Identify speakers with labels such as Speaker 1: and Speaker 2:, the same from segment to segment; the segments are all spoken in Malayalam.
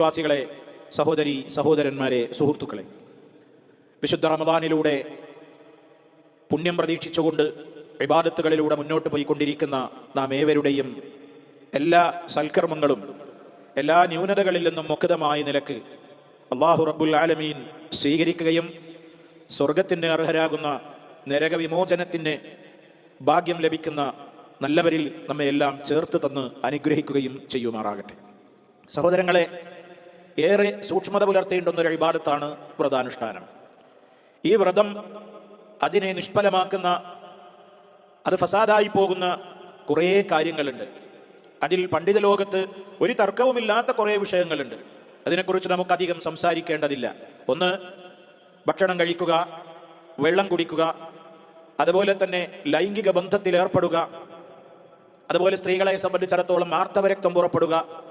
Speaker 1: വിശ്വാസികളെ സഹോദരി സഹോദരന്മാരെ സുഹൃത്തുക്കളെ വിശുദ്ധ റമദാനിലൂടെ പുണ്യം പ്രതീക്ഷിച്ചുകൊണ്ട് വിവാദത്തുകളിലൂടെ മുന്നോട്ട് പോയിക്കൊണ്ടിരിക്കുന്ന നാം ഏവരുടെയും എല്ലാ സൽക്കർമ്മങ്ങളും എല്ലാ ന്യൂനതകളിൽ നിന്നും മുക്തമായ നിലയ്ക്ക് അള്ളാഹു റബ്ബുൽ ആലമീൻ സ്വീകരിക്കുകയും സ്വർഗത്തിന് അർഹരാകുന്ന നരകവിമോചനത്തിന് ഭാഗ്യം ലഭിക്കുന്ന നല്ലവരിൽ നമ്മെ എല്ലാം ചേർത്ത് തന്ന് അനുഗ്രഹിക്കുകയും ചെയ്യുമാറാകട്ടെ. സഹോദരങ്ങളെ ഏറെ സൂക്ഷ്മത പുലർത്തേണ്ടുന്ന ഒരു ഇബാദത്താണ് വ്രതാനുഷ്ഠാനം. ഈ വ്രതം അതിനെ നിഷ്ഫലമാക്കുന്ന അത് ഫസാദായി പോകുന്ന കുറേ കാര്യങ്ങളുണ്ട്. അതിൽ പണ്ഡിത ലോകത്ത് ഒരു തർക്കവുമില്ലാത്ത കുറേ വിഷയങ്ങളുണ്ട്. അതിനെക്കുറിച്ച് നമുക്ക് അധികം സംസാരിക്കേണ്ടതില്ല. ഒന്ന് ഭക്ഷണം കഴിക്കുക വെള്ളം കുടിക്കുക അതുപോലെ തന്നെ ലൈംഗിക ബന്ധത്തിൽ ഏർപ്പെടുക അതുപോലെ സ്ത്രീകളെ സംബന്ധിച്ചിടത്തോളം ആർത്തവരക്തം പുറപ്പെടുക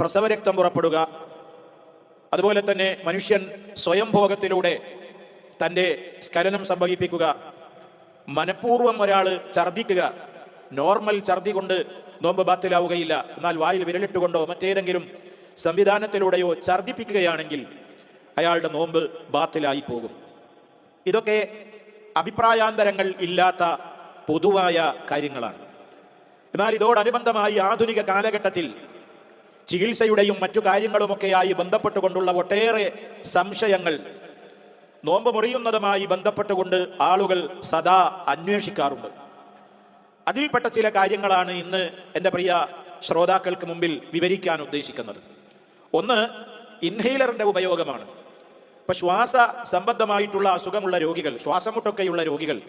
Speaker 1: പ്രസവരക്തം പുറപ്പെടുക. അതുപോലെ തന്നെ മനുഷ്യൻ സ്വയം ഭോഗത്തിലൂടെ തന്റെ സ്ഖലനം സംഭവിപ്പിക്കുക. മനഃപൂർവം ഒരാൾ ഛർദ്ദിക്കുക. നോർമൽ ഛർദി കൊണ്ട് നോമ്പ് ബാത്തിലാവുകയില്ല. എന്നാൽ വായിൽ വിരലിട്ടുകൊണ്ടോ മറ്റേതെങ്കിലും സംവിധാനത്തിലൂടെയോ ഛർദിപ്പിക്കുകയാണെങ്കിൽ അയാളുടെ നോമ്പ് ബാത്തിലായി പോകും. ഇതൊക്കെ അഭിപ്രായാന്തരങ്ങൾ ഇല്ലാത്ത പൊതുവായ കാര്യങ്ങളാണ്. എന്നാൽ ഇതോടനുബന്ധമായി ആധുനിക കാലഘട്ടത്തിൽ ചികിത്സയുടെയും മറ്റു കാര്യങ്ങളുമൊക്കെയായി ബന്ധപ്പെട്ടുകൊണ്ടുള്ള ഒട്ടേറെ സംശയങ്ങൾ നോമ്പ് മുറിയുന്നതുമായി ബന്ധപ്പെട്ടുകൊണ്ട് ആളുകൾ സദാ അന്വേഷിക്കാറുണ്ട്. അതിൽപ്പെട്ട ചില കാര്യങ്ങളാണ് ഇന്ന് എന്റെ പ്രിയ ശ്രോതാക്കൾക്ക് മുമ്പിൽ വിവരിക്കാൻ ഉദ്ദേശിക്കുന്നത്. ഒന്ന് ഇൻഹെയിലറിന്റെ ഉപയോഗമാണ്. ഇപ്പം ശ്വാസ സംബന്ധമായിട്ടുള്ള അസുഖമുള്ള രോഗികൾ ശ്വാസമുട്ടൊക്കെയുള്ള രോഗികൾ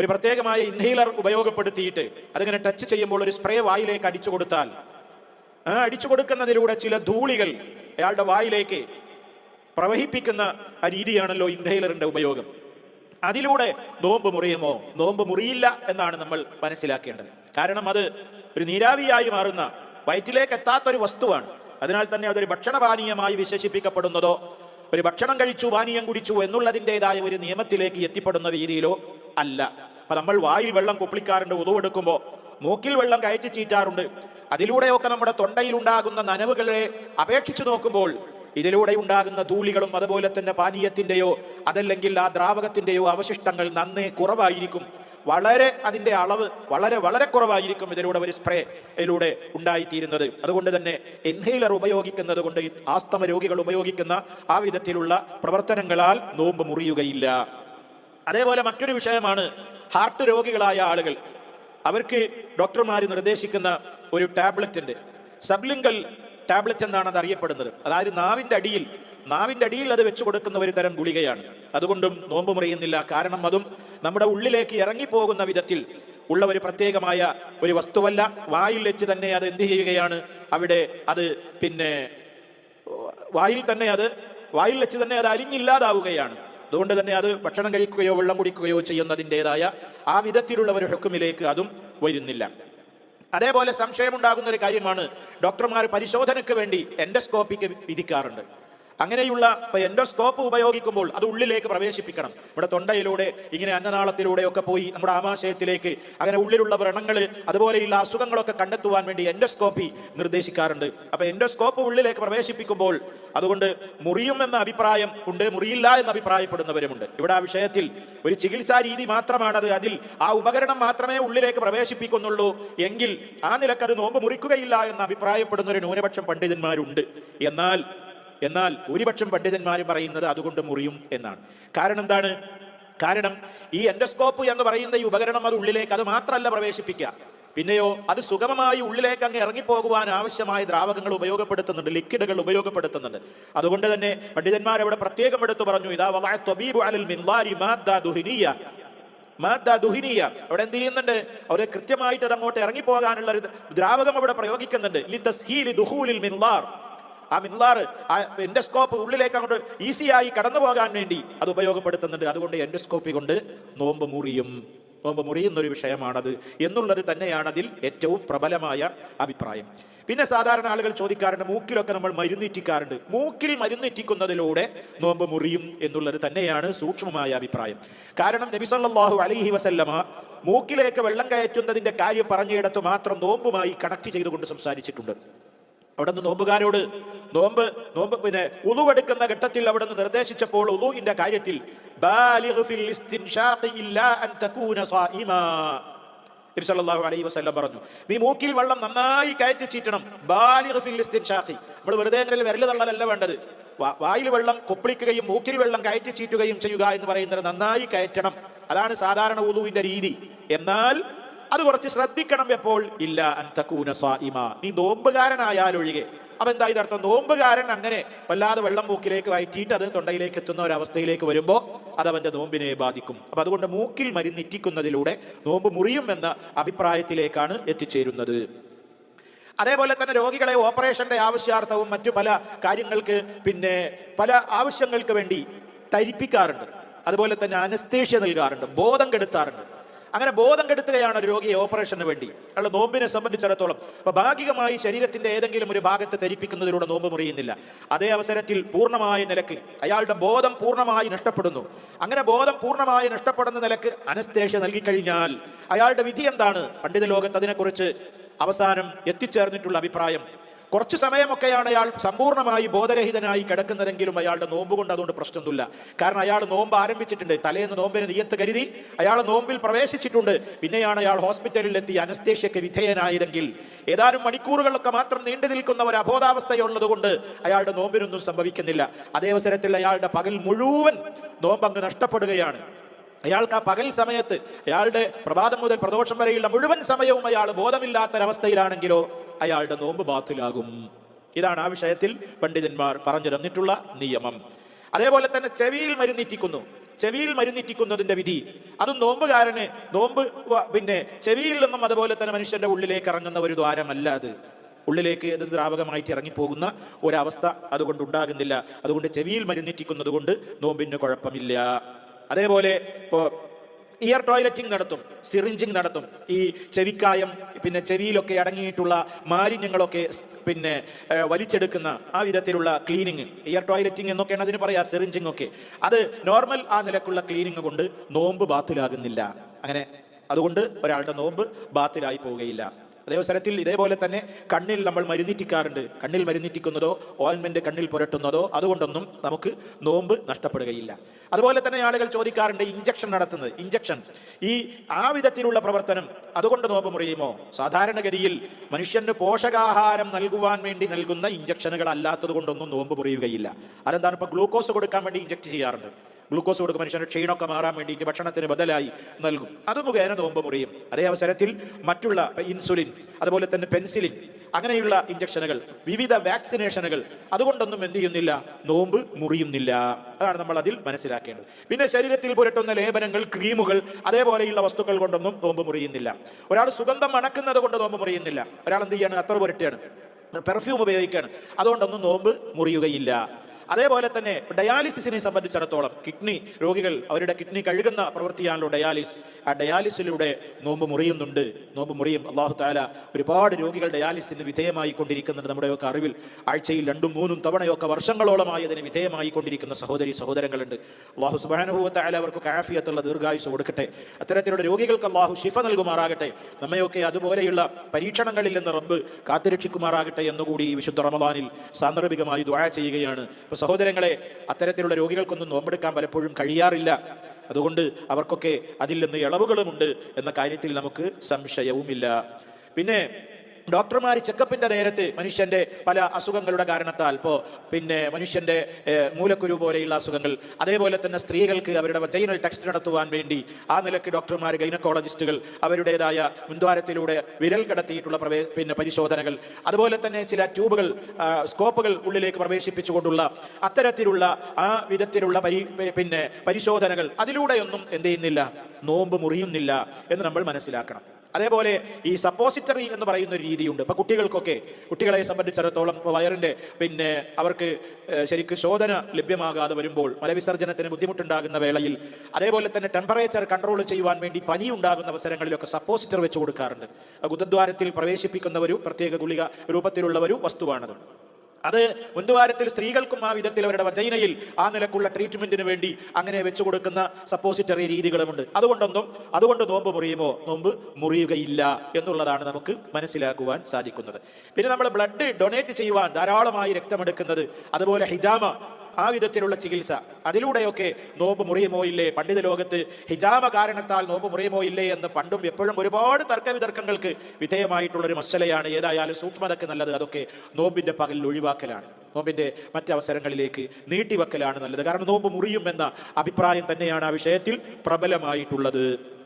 Speaker 1: ഒരു പ്രത്യേകമായ ഇൻഹെയിലർ ഉപയോഗപ്പെടുത്തിയിട്ട് അതിങ്ങനെ ടച്ച് ചെയ്യുമ്പോൾ ഒരു സ്പ്രേ വായിലേക്ക് അടിച്ചു കൊടുത്താൽ അടിച്ചു കൊടുക്കുന്നതിലൂടെ ചില ധൂളികൾ അയാളുടെ വായിലേക്ക് പ്രവഹിപ്പിക്കുന്ന ആ രീതിയാണല്ലോ ഇൻഹെയിലറിന്റെ ഉപയോഗം. അതിലൂടെ നോമ്പ് മുറിയുമോ? നോമ്പ് മുറിയില്ല എന്നാണ് നമ്മൾ മനസ്സിലാക്കേണ്ടത്. കാരണം അത് ഒരു നീരാവിയായി മാറുന്ന വയറ്റിലേക്ക് എത്താത്തൊരു വസ്തുവാണ്. അതിനാൽ തന്നെ അതൊരു ഭക്ഷണപാനീയമായി വിശേഷിപ്പിക്കപ്പെടുന്നതോ ഒരു ഭക്ഷണം കഴിച്ചു പാനീയം കുടിച്ചു എന്നുള്ളതിന്റെതായ ഒരു നിയമത്തിലേക്ക് എത്തിപ്പെടുന്ന രീതിയിലോ അല്ല. അപ്പൊ നമ്മൾ വായിൽ വെള്ളം കുപ്പിളിക്കാറുണ്ട് ഉതവെടുക്കുമ്പോൾ മൂക്കിൽ വെള്ളം കയറ്റി ചീറ്റാറുണ്ട്. അതിലൂടെയൊക്കെ നമ്മുടെ തൊണ്ടയിൽ ഉണ്ടാകുന്ന നനവുകളെ അപേക്ഷിച്ചു നോക്കുമ്പോൾ ഇതിലൂടെ ഉണ്ടാകുന്ന ധൂളികളും അതുപോലെ തന്നെ പാനീയത്തിന്റെയോ അതല്ലെങ്കിൽ ആ ദ്രാവകത്തിന്റെയോ അവശിഷ്ടങ്ങൾ നന്നേ കുറവായിരിക്കും. വളരെ അതിന്റെ അളവ് വളരെ വളരെ കുറവായിരിക്കും ഇതിലൂടെ ഒരു സ്പ്രേയിലൂടെ ഉണ്ടായിത്തീരുന്നത്. അതുകൊണ്ട് തന്നെ ഇൻഹെയിലർ ഉപയോഗിക്കുന്നത് കൊണ്ട് ആസ്തമ രോഗികൾ ഉപയോഗിക്കുന്ന ആ വിധത്തിലുള്ള പ്രവർത്തനങ്ങളാൽ നോമ്പ് മുറിയുകയില്ല. അതേപോലെ മറ്റൊരു വിഷയമാണ് ഹാർട്ട് രോഗികളായ ആളുകൾ. അവർക്ക് ഡോക്ടർമാർ നിർദ്ദേശിക്കുന്ന ഒരു ടാബ്ലറ്റിന്റെ സബ്ലിംഗൽ ടാബ്ലറ്റ് എന്നാണ് അത് അറിയപ്പെടുന്നത്. അതായത് നാവിന്റെ അടിയിൽ നാവിന്റെ അടിയിൽ അത് വെച്ചു കൊടുക്കുന്ന ഒരു തരം ഗുളികയാണ്. അതുകൊണ്ടും നോമ്പ് മുറിയുന്നില്ല. കാരണം അതും നമ്മുടെ ഉള്ളിലേക്ക് ഇറങ്ങിപ്പോകുന്ന വിധത്തിൽ ഉള്ള ഒരു പ്രത്യേകമായ ഒരു വസ്തുവല്ല. വായിൽ വെച്ച് തന്നെ അത് എന്ത് ചെയ്യുകയാണ്? അവിടെ അത് പിന്നെ വായിൽ തന്നെ അത് വായിൽ വെച്ച് തന്നെ അത് അരിഞ്ഞില്ലാതാവുകയാണ്. അതുകൊണ്ട് തന്നെ അത് ഭക്ഷണം കഴിക്കുകയോ വെള്ളം കുടിക്കുകയോ ചെയ്യുന്നതിന്റെതായ ആ വിധത്തിലുള്ള ഒരു ഹുക്കുമിലേക്ക് അതും വരുന്നില്ല. അതേപോലെ സംശയമുണ്ടാകുന്ന ഒരു കാര്യമാണ്. ഡോക്ടർമാർ പരിശോധനയ്ക്ക് വേണ്ടി എൻഡോസ്കോപ്പിക്ക് വിധിക്കാറുണ്ട്. അങ്ങനെയുള്ള എൻഡോസ്കോപ്പ് ഉപയോഗിക്കുമ്പോൾ അത് ഉള്ളിലേക്ക് പ്രവേശിപ്പിക്കണം. നമ്മുടെ തൊണ്ടയിലൂടെ ഇങ്ങനെ അന്നനാളത്തിലൂടെ ഒക്കെ പോയി നമ്മുടെ ആമാശയത്തിലേക്ക് അങ്ങനെ ഉള്ളിലുള്ള വ്രണങ്ങൾ അതുപോലെയുള്ള അസുഖങ്ങളൊക്കെ കണ്ടെത്തുവാൻ വേണ്ടി എൻഡോസ്കോപ്പി നിർദ്ദേശിക്കാറുണ്ട്. അപ്പൊ എൻഡോസ്കോപ്പ് ഉള്ളിലേക്ക് പ്രവേശിപ്പിക്കുമ്പോൾ അതുകൊണ്ട് മുറിയും എന്ന അഭിപ്രായം ഉണ്ട് മുറിയില്ല എന്ന് അഭിപ്രായപ്പെടുന്നവരുമുണ്ട്. ഇവിടെ ആ വിഷയത്തിൽ ഒരു ചികിത്സാ രീതി മാത്രമാണത് അതിൽ ആ ഉപകരണം മാത്രമേ ഉള്ളിലേക്ക് പ്രവേശിപ്പിക്കുന്നുള്ളൂ. എങ്കിൽ ആ നിലക്കത് നോമ്പ് മുറിക്കുകയില്ല എന്ന് അഭിപ്രായപ്പെടുന്ന ഒരു ന്യൂനപക്ഷം പണ്ഡിതന്മാരുണ്ട്. എന്നാൽ എന്നാൽ ഭൂരിപക്ഷം പണ്ഡിതന്മാരും പറയുന്നത് അതുകൊണ്ട് മുറിയും എന്നാണ്. കാരണം എന്താണ്? കാരണം ഈ എൻഡോസ്കോപ്പ് എന്ന് പറയുന്ന ഈ ഉപകരണം അത് ഉള്ളിലേക്ക് അത് മാത്രമല്ല പ്രവേശിപ്പിക്കുക. പിന്നെയോ അത് സുഗമമായി ഉള്ളിലേക്ക് അങ്ങ് ഇറങ്ങിപ്പോകുവാൻ ആവശ്യമായ ദ്രാവകങ്ങൾ ഉപയോഗപ്പെടുത്തുന്നുണ്ട് ലിക്വിഡുകൾ ഉപയോഗപ്പെടുത്തുന്നുണ്ട്. അതുകൊണ്ട് തന്നെ പണ്ഡിതന്മാർ അവിടെ പ്രത്യേകം എടുത്തു പറഞ്ഞു ഇതാ ദുഹിനിയ. അവിടെ എന്ത് ചെയ്യുന്നുണ്ട്? അവരെ കൃത്യമായിട്ട് അത് അങ്ങോട്ട് ഇറങ്ങിപ്പോകാനുള്ള ഒരു ദ്രാവകം അവിടെ പ്രയോഗിക്കുന്നുണ്ട്. ആ മിൻലാറ് എൻഡോസ്കോപ്പ് ഉള്ളിലേക്ക് അങ്ങോട്ട് ഈസിയായി കടന്നു പോകാൻ വേണ്ടി അത് ഉപയോഗപ്പെടുത്തുന്നുണ്ട്. അതുകൊണ്ട് എൻഡോസ്കോപ്പി കൊണ്ട് നോമ്പ് മുറിയും. നോമ്പ് മുറിയുന്നൊരു വിഷയമാണത് എന്നുള്ളത് തന്നെയാണ് അതിൽ ഏറ്റവും പ്രബലമായ അഭിപ്രായം. പിന്നെ സാധാരണ ആളുകൾ ചോദിക്കാറുണ്ട് മൂക്കിലൊക്കെ നമ്മൾ മരുന്നിറ്റിക്കാറുണ്ട്. മൂക്കിൽ മരുന്നിറ്റിക്കുന്നതിലൂടെ നോമ്പ് മുറിയും എന്നുള്ളത് തന്നെയാണ് സൂക്ഷ്മമായ അഭിപ്രായം. കാരണം നബി സല്ലല്ലാഹു അലൈഹി വസല്ലമ മൂക്കിലേക്ക് വെള്ളം കയറ്റുന്നതിന്റെ കാര്യം പറഞ്ഞിടത്ത് മാത്രം നോമ്പുമായി കണക്ട് ചെയ്തുകൊണ്ട് സംസാരിച്ചിട്ടുണ്ട്. അവിടെ നിന്ന് നോമ്പുകാരോട് നോമ്പ് നോമ്പ് പിന്നെ ഉളുവെടുക്കുന്ന ഘട്ടത്തിൽ അവിടെ നിന്ന് നിർദ്ദേശിച്ചപ്പോൾ ഉളുവിന്റെ കാര്യത്തിൽ അലൈഹി വസല്ലം പറഞ്ഞു നീ മൂക്കിൽ വെള്ളം നന്നായി കയറ്റി ചീറ്റണം നമ്മൾ വെറുതെ അങ്ങനെ വിരൽ തള്ളലല്ല വേണ്ടത്. വായിൽ വെള്ളം കൊപ്പിളിക്കുകയും മൂക്കിൽ വെള്ളം കയറ്റി ചീറ്റുകയും ചെയ്യുക എന്ന് പറയുന്നത് നന്നായി കയറ്റണം. അതാണ് സാധാരണ ഉളുവിന്റെ രീതി. എന്നാൽ അത് കുറച്ച് ശ്രദ്ധിക്കണം എപ്പോൾ? ഇല്ല അന്തക്കൂന സായിമ നീ നോമ്പുകാരനായാലൊഴികെ അപ്പൊ എന്താ ഇതിനർത്ഥം നോമ്പുകാരൻ അങ്ങനെ വല്ലാതെ വെള്ളം മൂക്കിലേക്ക് വയറ്റിയിട്ട് അത് തൊണ്ടയിലേക്ക് എത്തുന്ന ഒരു അവസ്ഥയിലേക്ക് വരുമ്പോൾ അത് അവന്റെ നോമ്പിനെ ബാധിക്കും. അപ്പൊ അതുകൊണ്ട് മൂക്കിൽ മരുന്നിറ്റിക്കുന്നതിലൂടെ നോമ്പ് മുറിയും എന്ന അഭിപ്രായത്തിലേക്കാണ് എത്തിച്ചേരുന്നത്. അതേപോലെ തന്നെ രോഗികളെ ഓപ്പറേഷന്റെ ആവശ്യാർത്ഥവും മറ്റു പല കാര്യങ്ങൾക്ക് പിന്നെ പല ആവശ്യങ്ങൾക്ക് വേണ്ടി തരിപ്പിക്കാറുണ്ട്. അതുപോലെ തന്നെ അനസ്തേഷ്യ നൽകാറുണ്ട്. ബോധം കെടുത്താറുണ്ട്. അങ്ങനെ ബോധം കെടുത്തുകയാണ് ഒരു രോഗിയെ ഓപ്പറേഷന് വേണ്ടി. അയാളുടെ നോമ്പിനെ സംബന്ധിച്ചിടത്തോളം. അപ്പൊ ഭാഗികമായി ശരീരത്തിന്റെ ഏതെങ്കിലും ഒരു ഭാഗത്ത് ധരിപ്പിക്കുന്നതിലൂടെ നോമ്പ് മുറിയുന്നില്ല. അതേ അവസരത്തിൽ പൂർണമായ നിലയ്ക്ക് അയാളുടെ ബോധം പൂർണമായി നഷ്ടപ്പെടുന്നു. അങ്ങനെ ബോധം പൂർണമായി നഷ്ടപ്പെടുന്ന നിലയ്ക്ക് അനസ്തേഷ്യ നൽകിക്കഴിഞ്ഞാൽ അയാളുടെ വിധി എന്താണ്? പണ്ഡിത ലോകത്ത് അതിനെക്കുറിച്ച് അവസാനം എത്തിച്ചേർന്നിട്ടുള്ള അഭിപ്രായം കുറച്ചു സമയമൊക്കെയാണ് അയാൾ സമ്പൂർണമായി ബോധരഹിതനായി കിടക്കുന്നതെങ്കിലും അയാളുടെ നോമ്പ് കൊണ്ട് അതുകൊണ്ട് പ്രശ്നമൊന്നുമില്ല. കാരണം അയാൾ നോമ്പ് ആരംഭിച്ചിട്ടുണ്ട്. തലേന്ന് നോമ്പിന് നീയത്ത് കരുതി അയാൾ നോമ്പിൽ പ്രവേശിച്ചിട്ടുണ്ട്. പിന്നെയാണ് അയാൾ ഹോസ്പിറ്റലിൽ എത്തി അനസ്തേഷ്യക്ക് വിധേയനായതെങ്കിൽ ഏതാനും മണിക്കൂറുകളൊക്കെ മാത്രം നീണ്ടു നിൽക്കുന്ന ഒരു അബോധാവസ്ഥയുള്ളതുകൊണ്ട് അയാളുടെ നോമ്പിനൊന്നും സംഭവിക്കുന്നില്ല. അതേ അവസരത്തിൽ അയാളുടെ പകൽ മുഴുവൻ നോമ്പങ്ങ് നഷ്ടപ്പെടുകയാണ്. അയാൾക്ക് ആ പകൽ സമയത്ത് അയാളുടെ പ്രഭാതം മുതൽ പ്രദോഷം വരെയുള്ള മുഴുവൻ സമയവും അയാൾ ബോധമില്ലാത്തൊരവസ്ഥയിലാണെങ്കിലോ അയാളുടെ നോമ്പ് ബാത്തിലാകും. ഇതാണ് ആ വിഷയത്തിൽ പണ്ഡിതന്മാർ പറഞ്ഞു തന്നിട്ടുള്ള നിയമം. അതേപോലെ തന്നെ ചെവിയിൽ മരുന്നിറ്റിക്കുന്നു ചെവിയിൽ മരുന്നിറ്റിക്കുന്നതിന്റെ വിധി. അതും നോമ്പുകാരന് നോമ്പ് പിന്നെ ചെവിയിൽ നിന്നും അതുപോലെ തന്നെ മനുഷ്യന്റെ ഉള്ളിലേക്ക് ഇറങ്ങുന്ന ഒരു ദ്വാരമല്ല അത്. ഉള്ളിലേക്ക് അത് ദ്രാവകമായിട്ട് ഇറങ്ങിപ്പോകുന്ന ഒരവസ്ഥ അതുകൊണ്ട് ഉണ്ടാകുന്നില്ല അതുകൊണ്ട് ചെവിയിൽ മരുന്നിറ്റിക്കുന്നത് കൊണ്ട് നോമ്പിന് കുഴപ്പമില്ല. അതേപോലെ ഇപ്പോൾ ഇയർ ടോയ്ലറ്റിംഗ് നടത്തും സിറിഞ്ചിങ് നടത്തും. ഈ ചെവിക്കായം പിന്നെ ചെവിയിലൊക്കെ അടങ്ങിയിട്ടുള്ള മാലിന്യങ്ങളൊക്കെ പിന്നെ വലിച്ചെടുക്കുന്ന ആ വിധത്തിലുള്ള ക്ലീനിങ് ഇയർ ടോയ്ലറ്റിംഗ് എന്നൊക്കെയാണ് അതിന് പറയാ സിറിഞ്ചിങ് ഒക്കെ. അത് നോർമൽ ആ നിലക്കുള്ള ക്ലീനിങ് കൊണ്ട് നോമ്പ് ബാത്തിലാകുന്നില്ല. അങ്ങനെ അതുകൊണ്ട് ഒരാളുടെ നോമ്പ് ബാത്തിലായി പോവുകയില്ല. അതേ അവസരത്തിൽ ഇതേപോലെ തന്നെ കണ്ണിൽ നമ്മൾ മരുന്നിറ്റിക്കാറുണ്ട്. കണ്ണിൽ മരുന്നിറ്റിക്കുന്നതോ ഓയിൻമെന്റ് കണ്ണിൽ പുരട്ടുന്നതോ അതുകൊണ്ടൊന്നും നമുക്ക് നോമ്പ് നഷ്ടപ്പെടുകയില്ല. അതുപോലെ തന്നെ ആളുകൾ ചോദിക്കാറുണ്ട് ഇഞ്ചക്ഷൻ നടത്തുന്നത്. ഇഞ്ചക്ഷൻ ഈ ആ വിധത്തിലുള്ള പ്രവർത്തനം അതുകൊണ്ട് നോമ്പ് മുറിയുമോ? സാധാരണഗതിയിൽ മനുഷ്യന് പോഷകാഹാരം നൽകുവാൻ വേണ്ടി നൽകുന്ന ഇഞ്ചക്ഷനുകൾ അല്ലാത്തത് കൊണ്ടൊന്നും നോമ്പ് മുറിയുകയില്ല. അതെന്താണ്? ഇപ്പൊ ഗ്ലൂക്കോസ് കൊടുക്കാൻ വേണ്ടി ഇഞ്ചക്ട് ചെയ്യാറുണ്ട്. ഗ്ലൂക്കോസ് കൊടുക്കും മനുഷ്യന് ക്ഷീണമൊക്കെ മാറാൻ വേണ്ടിയിട്ട് ഭക്ഷണത്തിന് ബദലായി നൽകും. അത് മുഖേന നോമ്പ് മുറിയും. അതേ അവസരത്തിൽ മറ്റുള്ള ഇൻസുലിൻ അതുപോലെ തന്നെ പെൻസിലിൻ അങ്ങനെയുള്ള ഇഞ്ചക്ഷനുകൾ വിവിധ വാക്സിനേഷനുകൾ അതുകൊണ്ടൊന്നും എന്ത് ചെയ്യുന്നില്ല നോമ്പ് മുറിയുന്നില്ല. അതാണ് നമ്മൾ അതിൽ മനസ്സിലാക്കേണ്ടത്. പിന്നെ ശരീരത്തിൽ പുരട്ടുന്ന ലേപനങ്ങൾ ക്രീമുകൾ അതേപോലെയുള്ള വസ്തുക്കൾ കൊണ്ടൊന്നും നോമ്പ് മുറിയുന്നില്ല. ഒരാൾ സുഗന്ധം മണക്കുന്നത് കൊണ്ട് നോമ്പ് മുറിയുന്നില്ല. ഒരാൾ എന്ത് ചെയ്യാണ്? അത്ര പുരട്ടുകയാണ്. പെർഫ്യൂം ഉപയോഗിക്കുകയാണ്. അതുകൊണ്ടൊന്നും നോമ്പ് മുറിയുകയില്ല. അതേപോലെ തന്നെ ഡയാലിസിസിനെ സംബന്ധിച്ചിടത്തോളം കിഡ്നി രോഗികൾ അവരുടെ കിഡ്നി കഴുകുന്ന പ്രവൃത്തിയാണല്ലോ ഡയാലിസ്. ആ ഡയാലിസിലൂടെ നോമ്പ് മുറിയുന്നുണ്ട്. നോമ്പ് മുറിയും അള്ളാഹു താല ഒരുപാട് രോഗികൾ ഡയാലിസിന് വിധേയമായി കൊണ്ടിരിക്കുന്നുണ്ട് നമ്മുടെയൊക്കെ അറിവിൽ. ആഴ്ചയിൽ രണ്ടും മൂന്നും തവണയൊക്കെ വർഷങ്ങളോളമായി അതിന് വിധേയമായി കൊണ്ടിരിക്കുന്ന സഹോദരി സഹോദരങ്ങളുണ്ട്. അള്ളാഹു സുബാനുഭവത്തായാലും അവർക്ക് കാഫിയത്തുള്ള ദീർഘായുസ് കൊടുക്കട്ടെ. അത്തരത്തിലുള്ള രോഗികൾക്ക് അള്ളാഹു ശിഫ നൽകുമാറാകട്ടെ. നമ്മയൊക്കെ അതുപോലെയുള്ള പരീക്ഷണങ്ങളിൽ നിന്ന് റബ്ബ് കാത്തുരക്ഷിക്കുമാറാകട്ടെ എന്നുകൂടി ഈ വിശുദ്ധ റമദാനിൽ സാന്ദർഭികമായി ദുആ ചെയ്യുകയാണ്. സഹോദരങ്ങളെ അത്തരത്തിലുള്ള രോഗികൾക്കൊന്നും നോമ്പെടുക്കാൻ പലപ്പോഴും കഴിയാറില്ല. അതുകൊണ്ട് അവർക്കൊക്കെ അതിൽ നിന്ന് ഇളവുകളുമുണ്ട് എന്ന കാര്യത്തിൽ നമുക്ക് സംശയവുമില്ല. പിന്നെ ഡോക്ടർമാർ ചെക്കപ്പിന്റെ നേരത്തെ മനുഷ്യന്റെ പല അസുഖങ്ങളുടെ കാരണത്താൽ ഇപ്പോൾ പിന്നെ മനുഷ്യന്റെ മൂലക്കുരു പോലെയുള്ള അസുഖങ്ങൾ അതേപോലെ തന്നെ സ്ത്രീകൾക്ക് അവരുടെ വജൈനൽ ടെക്സ്റ്റ് നടത്തുവാൻ വേണ്ടി ആ നിലയ്ക്ക് ഡോക്ടർമാർ ഗൈനക്കോളജിസ്റ്റുകൾ അവരുടേതായ മുൻദ്വാരത്തിലൂടെ വിരൽ കടത്തിയിട്ടുള്ള പ്രവേ പിന്നെ പരിശോധനകൾ അതുപോലെ തന്നെ ചില ട്യൂബുകൾ സ്കോപ്പുകൾ ഉള്ളിലേക്ക് പ്രവേശിപ്പിച്ചുകൊണ്ടുള്ള അത്തരത്തിലുള്ള ആ വിധത്തിലുള്ള പരി പിന്നെ പരിശോധനകൾ അതിലൂടെയൊന്നും എന്ത് ചെയ്യുന്നില്ല നോമ്പ് മുറിയുന്നില്ല എന്ന് നമ്മൾ മനസ്സിലാക്കണം. അതേപോലെ ഈ സപ്പോസിറ്ററി എന്ന് പറയുന്ന ഒരു രീതിയുണ്ട്. ഇപ്പൊ കുട്ടികൾക്കൊക്കെ കുട്ടികളെ സംബന്ധിച്ചിടത്തോളം വയറിന്റെ പിന്നെ അവർക്ക് ശരിക്കും ശോധന ലഭ്യമാകാതെ വരുമ്പോൾ മലവിസർജനത്തിന് ബുദ്ധിമുട്ടുണ്ടാകുന്ന വേളയിൽ അതേപോലെ തന്നെ ടെമ്പറേച്ചർ കൺട്രോൾ ചെയ്യുവാൻ വേണ്ടി പനി ഉണ്ടാകുന്ന അവസരങ്ങളിലൊക്കെ സപ്പോസിറ്റർ വെച്ച് കൊടുക്കാറുണ്ട്. ഗുരുദ്വാരത്തിൽ പ്രവേശിപ്പിക്കുന്ന ഒരു പ്രത്യേക ഗുളിക രൂപത്തിലുള്ള ഒരു വസ്തുവാണത്. അത് മുൻദ്വാരത്തിൽ സ്ത്രീകൾക്കും ആ വിധത്തിൽ അവരുടെ വജൈനയിൽ ആ നിലക്കുള്ള ട്രീറ്റ്മെന്റിന് വേണ്ടി അങ്ങനെ വെച്ചു കൊടുക്കുന്ന സപ്പോസിറ്ററി രീതികളുമുണ്ട്. അതുകൊണ്ടൊന്നും അതുകൊണ്ട് നോമ്പ് മുറിയുമോ? നോമ്പ് മുറിയുകയില്ല എന്നുള്ളതാണ് നമുക്ക് മനസ്സിലാക്കുവാൻ സാധിക്കുന്നത്. പിന്നെ നമ്മൾ ബ്ലഡ് ഡൊണേറ്റ് ചെയ്യുവാൻ ധാരാളമായി രക്തമെടുക്കുന്നത്. അതുപോലെ ഹിജാമ ആ വിധത്തിലുള്ള ചികിത്സ. അതിലൂടെയൊക്കെ നോമ്പ് മുറിയുമോ ഇല്ലേ? പണ്ഡിത ലോകത്ത് ഹിജാമ കാരണത്താൽ നോമ്പ് മുറിയുമോ ഇല്ലേ എന്ന് പണ്ടും എപ്പോഴും ഒരുപാട് തർക്കവിതർക്കങ്ങൾക്ക് വിധേയമായിട്ടുള്ളൊരു മസലയാണ് ഏതായാലും സൂക്ഷ്മതയ്ക്ക് നല്ലത്. അതൊക്കെ നോമ്പിന്റെ പകലിൽ ഒഴിവാക്കലാണ്. നോമ്പിന്റെ മറ്റവസരങ്ങളിലേക്ക് നീട്ടിവെക്കലാണ് നല്ലത്. കാരണം നോമ്പ് മുറിയുമെന്ന അഭിപ്രായം തന്നെയാണ് ആ വിഷയത്തിൽ പ്രബലമായിട്ടുള്ളത്.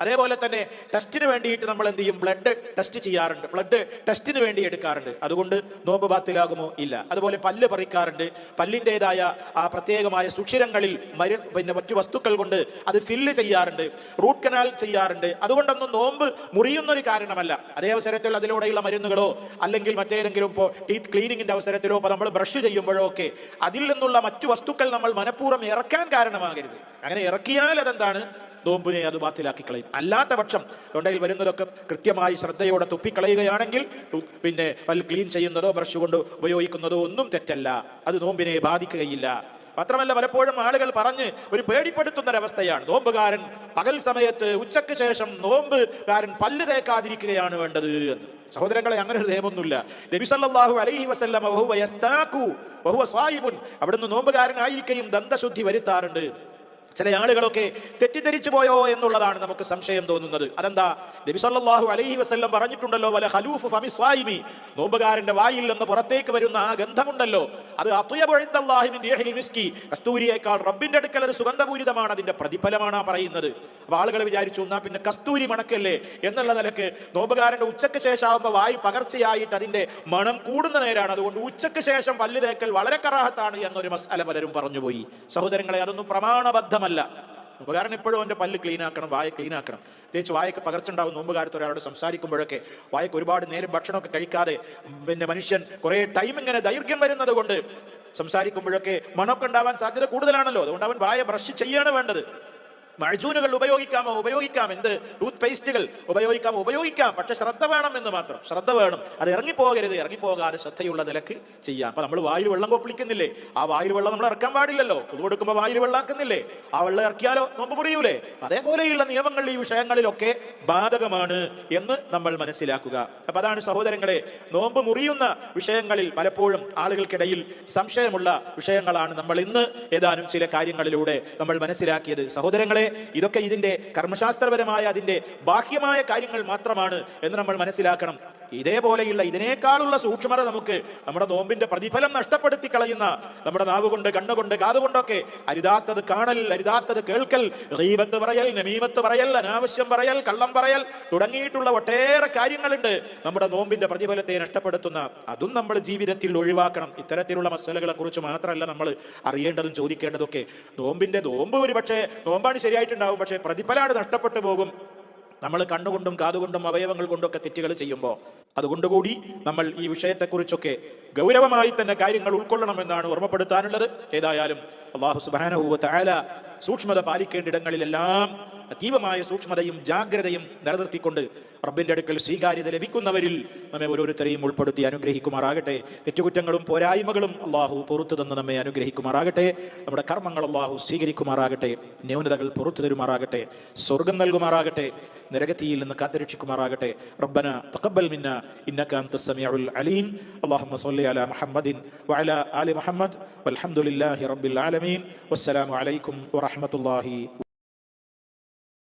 Speaker 1: അതേപോലെ തന്നെ ടെസ്റ്റിന് വേണ്ടിയിട്ട് നമ്മൾ എന്ത് ചെയ്യും? ബ്ലഡ് ടെസ്റ്റ് ചെയ്യാറുണ്ട്. ബ്ലഡ് ടെസ്റ്റിന് വേണ്ടി എടുക്കാറുണ്ട്. അതുകൊണ്ട് നോമ്പ് ബാത്തിലാകുമോ? ഇല്ല. അതുപോലെ പല്ല് പറിക്കാറുണ്ട്. പല്ലിന്റെതായ ആ പ്രത്യേകമായ സുഷിരങ്ങളിൽ മരു പിന്നെ മറ്റു വസ്തുക്കൾ കൊണ്ട് അത് ഫില്ല് ചെയ്യാറുണ്ട്. റൂട്ട് കനാൽ ചെയ്യാറുണ്ട്. അതുകൊണ്ടൊന്നും നോമ്പ് മുറിയുന്നൊരു കാരണമല്ല. അതേ അവസരത്തിൽ അതിലൂടെയുള്ള മരുന്നുകളോ അല്ലെങ്കിൽ മറ്റേതെങ്കിലും ഇപ്പോൾ ടീത്ത് ക്ലീനിങ്ങിന്റെ അവസരത്തിലോ ഇപ്പോൾ നമ്മൾ ബ്രഷ് ചെയ്യുമ്പോഴോ ഒക്കെ അതിൽ നിന്നുള്ള മറ്റു വസ്തുക്കൾ നമ്മൾ മനഃപൂർവം ഇറക്കാൻ കാരണമാകരുത്. അങ്ങനെ ഇറക്കിയാൽ അതെന്താണ്? നോമ്പിനെ അത് ബാത്തിലാക്കി കളയും അല്ലാത്ത പക്ഷം തൊണ്ടയിൽ വരുന്നതൊക്കെ കൃത്യമായി ശ്രദ്ധയോടെ തുപ്പിക്കളയുകയാണെങ്കിൽ പിന്നെ പല്ല് ക്ലീൻ ചെയ്യുന്നതോ ബ്രഷ് കൊണ്ട് ഉപയോഗിക്കുന്നതോ ഒന്നും തെറ്റല്ല. അത് നോമ്പിനെ ബാധിക്കുകയില്ല. മാത്രമല്ല പലപ്പോഴും ആളുകൾ പറഞ്ഞ് ഒരു പേടിപ്പെടുത്തുന്ന ഒരവസ്ഥയാണ്. നോമ്പുകാരൻ പകൽ സമയത്ത് ഉച്ചയ്ക്ക് ശേഷം നോമ്പുകാരൻ പല്ല് തേക്കാതിരിക്കുകയാണ് വേണ്ടത് എന്ന്. സഹോദരങ്ങളെ അങ്ങനെ ഒരു നിയമൊന്നുമില്ല നബി സല്ലല്ലാഹു അലൈഹി വസല്ലം അവിടുന്ന് നോമ്പുകാരനായിരിക്കുകയും ദന്തശുദ്ധി വരുത്താറുണ്ട്. ചില ആളുകളൊക്കെ തെറ്റിദ്ധരിച്ചു പോയോ എന്നുള്ളതാണ് നമുക്ക് സംശയം തോന്നുന്നത്. അതെന്താ? നബി സല്ലല്ലാഹു അലൈഹി വസ്ല്ലം പറഞ്ഞിട്ടുണ്ടല്ലോ വല ഹലൂഫ് ഫമി സ്വായിമി നോമ്പുകാരന്റെ വായിൽ നിന്ന് പുറത്തേക്ക് വരുന്ന ആ ഗന്ധമുണ്ടല്ലോ. അത് അത്വയബു ഇൻദല്ലാഹി മിൻ മിസ്കി. കസ്തൂരിയേക്കാൾ റബ്ബിന്റെ അടുക്കൽ ഒരു സുഗന്ധപൂരിതമാണ് അതിന്റെ പ്രതിഫലമാണ് പറയുന്നത്. അപ്പൊ ആളുകൾ വിചാരിച്ചു എന്നാൽ പിന്നെ കസ്തൂരി മണക്കല്ലേ? എന്നുള്ള നിലയ്ക്ക് നോമ്പുകാരന്റെ ഉച്ചയ്ക്ക് ശേഷമാകുമ്പോൾ വായി പകർച്ചയായിട്ട് അതിന്റെ മണം കൂടുന്ന നേരാണ്. അതുകൊണ്ട് ഉച്ചയ്ക്ക് ശേഷം പല്ല് തേക്കൽ വളരെ കറാഹത്താണ് എന്നൊരു മസാല പലരും പറഞ്ഞുപോയി. സഹോദരങ്ങളെ അതൊന്നും പ്രമാണബദ്ധമല്ല. ഉപകാരം എപ്പോഴും അവന്റെ പല്ല് ക്ലീൻ ആക്കണം വായ ക്ലീൻ ആക്കണം. പ്രത്യേകിച്ച് വായക്ക് പകർച്ചുണ്ടാവും നോമ്പുകാരത്ത് ഒരാളോട് സംസാരിക്കുമ്പോഴൊക്കെ വായക്ക് ഒരുപാട് നേരം ഭക്ഷണമൊക്കെ കഴിക്കാതെ പിന്നെ മനുഷ്യൻ കുറേ ടൈം ഇങ്ങനെ ദൈർഘ്യം വരുന്നത് കൊണ്ട് സംസാരിക്കുമ്പോഴൊക്കെ മണമൊക്കെ ഉണ്ടാവാൻ സാധ്യത കൂടുതലാണല്ലോ. അതുകൊണ്ട് അവൻ വായ ബ്രഷ് ചെയ്യാണ് വേണ്ടത്. മഴജൂനുകൾ ഉപയോഗിക്കാമോ? ഉപയോഗിക്കാം. എന്ത്? ടൂത്ത് പേസ്റ്റുകൾ ഉപയോഗിക്കാം. ഉപയോഗിക്കാം പക്ഷെ ശ്രദ്ധ വേണം എന്ന് മാത്രം. ശ്രദ്ധ വേണം. അത് ഇറങ്ങിപ്പോകരുത്. ഇറങ്ങിപ്പോകാതെ ശ്രദ്ധയുള്ള നിലയ്ക്ക് ചെയ്യാം. അപ്പൊ നമ്മൾ വായിൽ വെള്ളം കൊപ്പിളിക്കുന്നില്ലേ ആ വായിൽ വെള്ളം നമ്മൾ ഇറക്കാൻ പാടില്ലല്ലോ. ഇത് കൊടുക്കുമ്പോൾ വായിൽ വെള്ളാക്കുന്നില്ലേ? ആ വെള്ളം ഇറക്കിയാലോ നോമ്പ് മുറിയൂലേ? അതേപോലെയുള്ള നിയമങ്ങൾ ഈ വിഷയങ്ങളിലൊക്കെ ബാധകമാണ് എന്ന് നമ്മൾ മനസ്സിലാക്കുക. അപ്പൊ അതാണ് സഹോദരങ്ങളെ നോമ്പ് മുറിയുന്ന വിഷയങ്ങളിൽ പലപ്പോഴും ആളുകൾക്കിടയിൽ സംശയമുള്ള വിഷയങ്ങളാണ് നമ്മൾ ഇന്ന് ഏതാനും ചില കാര്യങ്ങളിലൂടെ നമ്മൾ മനസ്സിലാക്കിയത്. സഹോദരങ്ങളെ ഇതൊക്കെ ഇതിന്റെ കർമ്മശാസ്ത്രപരമായ അതിന്റെ ബാഹ്യമായ കാര്യങ്ങൾ മാത്രമാണ് എന്ന് നമ്മൾ മനസ്സിലാക്കണം. ഇതേപോലെയുള്ള ഇതിനേക്കാളുള്ള സൂക്ഷ്മത നമുക്ക് നമ്മുടെ നോമ്പിന്റെ പ്രതിഫലം നഷ്ടപ്പെടുത്തി കളയുന്ന നമ്മുടെ നാവ് കൊണ്ട് കണ്ണുകൊണ്ട് കാതുകൊണ്ടൊക്കെ അരുതാത്തത് കാണൽ അരുതാത്തത് കേൾക്കൽ റീബത്ത് പറയൽ നമീമത്ത് പറയൽ അനാവശ്യം പറയൽ കള്ളം പറയൽ തുടങ്ങിയിട്ടുള്ള ഒട്ടേറെ കാര്യങ്ങളുണ്ട് നമ്മുടെ നോമ്പിന്റെ പ്രതിഫലത്തെ നഷ്ടപ്പെടുത്തുന്ന. അതും നമ്മൾ ജീവിതത്തിൽ ഒഴിവാക്കണം. ഇത്തരത്തിലുള്ള മസലകളെ കുറിച്ച് മാത്രമല്ല നമ്മൾ അറിയേണ്ടതും ചോദിക്കേണ്ടതൊക്കെ നോമ്പിന്റെ നോമ്പ് ഒരു പക്ഷേ നോമ്പാണ് ശരിയായിട്ടുണ്ടാവും പക്ഷേ പ്രതിഫലമാണ് നഷ്ടപ്പെട്ടു പോകും. നമ്മൾ കണ്ണുകൊണ്ടും കാതുകൊണ്ടും അവയവങ്ങൾ കൊണ്ടൊക്കെ തെറ്റുകൾ ചെയ്യുമ്പോൾ അതുകൊണ്ടുകൂടി നമ്മൾ ഈ വിഷയത്തെക്കുറിച്ചൊക്കെ ഗൗരവമായി തന്നെ കാര്യങ്ങൾ ഉൾക്കൊള്ളണമെന്നാണ് ഓർമ്മപ്പെടുത്താനുള്ളത്. ഏതായാലും അള്ളാഹു സുബാനഹുവ താല സൂക്ഷ്മത പാലിക്കേണ്ടിടങ്ങളിലെല്ലാം അതീവമായ സൂക്ഷ്മതയും ജാഗ്രതയും നിലനിർത്തിക്കൊണ്ട് റബ്ബിന്റെ അടുക്കൽ സ്വീകാര്യത ലഭിക്കുന്നവരിൽ നമ്മെ ഓരോരുത്തരെയും ഉൾപ്പെടുത്തി അനുഗ്രഹിക്കുമാറാകട്ടെ. തെറ്റുകുറ്റങ്ങളും പോരായ്മകളും അള്ളാഹു പുറത്തു തന്ന് നമ്മെ അനുഗ്രഹിക്കുമാറാകട്ടെ. നമ്മുടെ കർമ്മങ്ങൾ അള്ളാഹു സ്വീകരിക്കുമാറാകട്ടെ. ന്യൂനതകൾ പുറത്തു തരുമാറാകട്ടെ. സ്വർഗം നൽകുമാറാകട്ടെ. നരകത്തിയിൽ നിന്ന് കാത്തിരക്ഷിക്കുമാറാകട്ടെ. റബ്ബന തഖബ്ബൽ മിന്ന ഇന്നക അൻത അലീം. അല്ലാഹുമ്മ സ്വല്ലി അലാ മുഹമ്മദിൻ വഅലാ ആലി മുഹമ്മദ്. വൽഹംദുലില്ലാഹി റബ്ബിൽ ആലമീൻ. വസ്സലാമു അലൈക്കും വറഹ്മത്തുള്ളാഹി